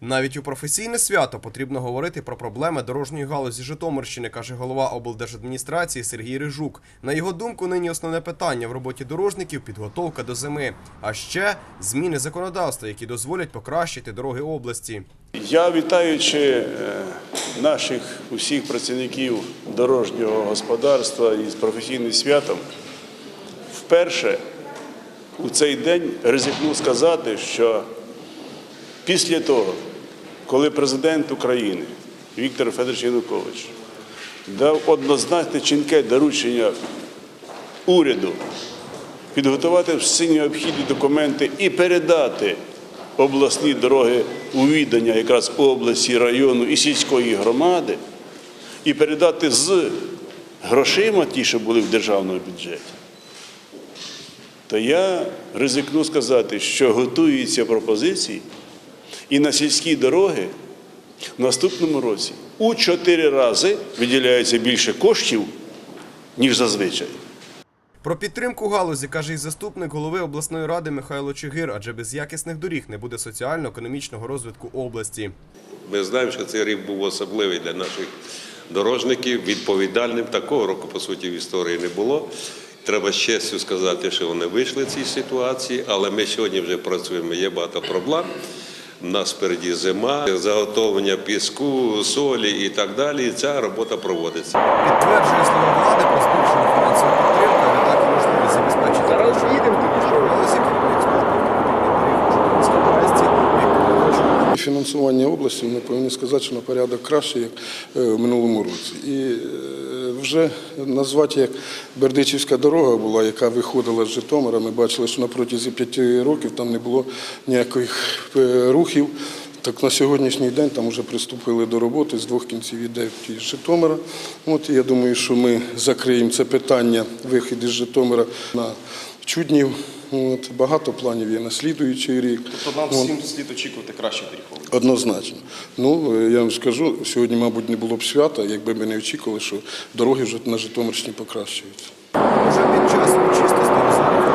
Навіть у професійне свято потрібно говорити про проблеми дорожньої галузі Житомирщини, каже голова облдержадміністрації Сергій Рижук. На його думку, нині основне питання в роботі дорожників підготовка до зими, а ще зміни законодавства, які дозволять покращити дороги області. Я вітаючи е, наших усіх працівників дорожнього господарства із професійним святом, вперше у цей день ризикну сказати, що після того, коли президент України Віктор Федорович Янукович дав однозначне чітке доручення уряду підготувати всі необхідні документи і передати обласні дороги у відання якраз області, району і сільської громади, і передати з грошима ті, що були в державному бюджеті, то я ризикну сказати, що готуються пропозиції і на сільські дороги в наступному році у чотири рази виділяється більше коштів, ніж зазвичай. Про підтримку галузі каже і заступник голови обласної ради Михайло Чигир, адже без якісних доріг не буде соціально-економічного розвитку області. Ми знаємо, що цей рік був особливий для наших дорожників, відповідальним. Такого року, по суті, в історії не було. Треба з честю сказати, що вони вийшли з цієї ситуації, але ми сьогодні вже працюємо. Є багато проблем. У нас впереді зима, заготовлення піску, солі і так далі. І ця робота проводиться. Підтверджує слова влади про Фінансування області ми повинні сказати, що на порядок краще, як е, в минулому році. І е, вже назвати як Бердичівська дорога була, яка виходила з Житомира. Ми бачили, що на протязі п'яти років там не було ніяких е, рухів. Так на сьогоднішній день там вже приступили до роботи, з двох кінців іде із Житомира. От я думаю, що ми закриємо це питання вихід із Житомира на Чуднів. От, багато планів є на слідуючий рік. Тобто нам От. всім слід очікувати кращих доріг. Однозначно. Ну, е, я вам скажу, сьогодні, мабуть, не було б свята, якби ми не очікували, що дороги вже на Житомирщині покращуються. Уже під час урочистості розгляду